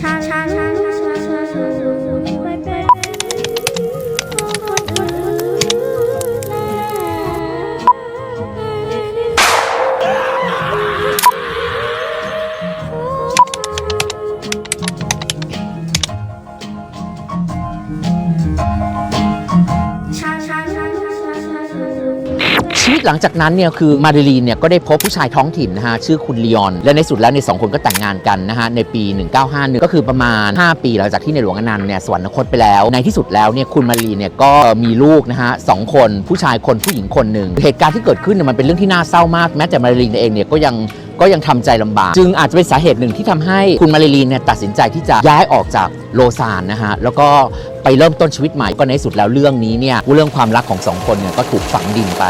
ช้า ชีวิตหลังจากนั้นเนี่ยคือมาริลีนเนี่ยก็ได้พบผู้ชายท้องถิ่นนะฮะชื่อคุณลีออน และในสุดแล้วในสองคนก็แต่งงานกันนะฮะในปี 1951 ก็คือประมาณ 5 ปีหลังจากที่ในหลวงอนันต์เนี่ยสวรรคตไปแล้ว ในที่สุดแล้วเนี่ยคุณมาริลีนเนี่ยก็มีลูกนะฮะสองคนผู้ชายคนผู้หญิงคนหนึ่งเหตุการณ์ที่เกิดขึ้นเนี่ยมันเป็นเรื่องที่น่าเศร้ามากแม้แต่มาริลีนเองเนี่ยก็ยัง ก็ยังทำใจลำบาก จึงอาจจะเป็นสาเหตุหนึ่งที่ทำให้คุณมาริลีนเนี่ยตัดสินใจที่จะย้ายออกจากโลซานนะฮะแล้วก็ไปเริ่มต้นชีวิตใหม่ก็ในสุดแล้วเรื่องนี้เนี่ยเรื่องความรักของสองคนเนี่ยก็ถูกฝังดินไป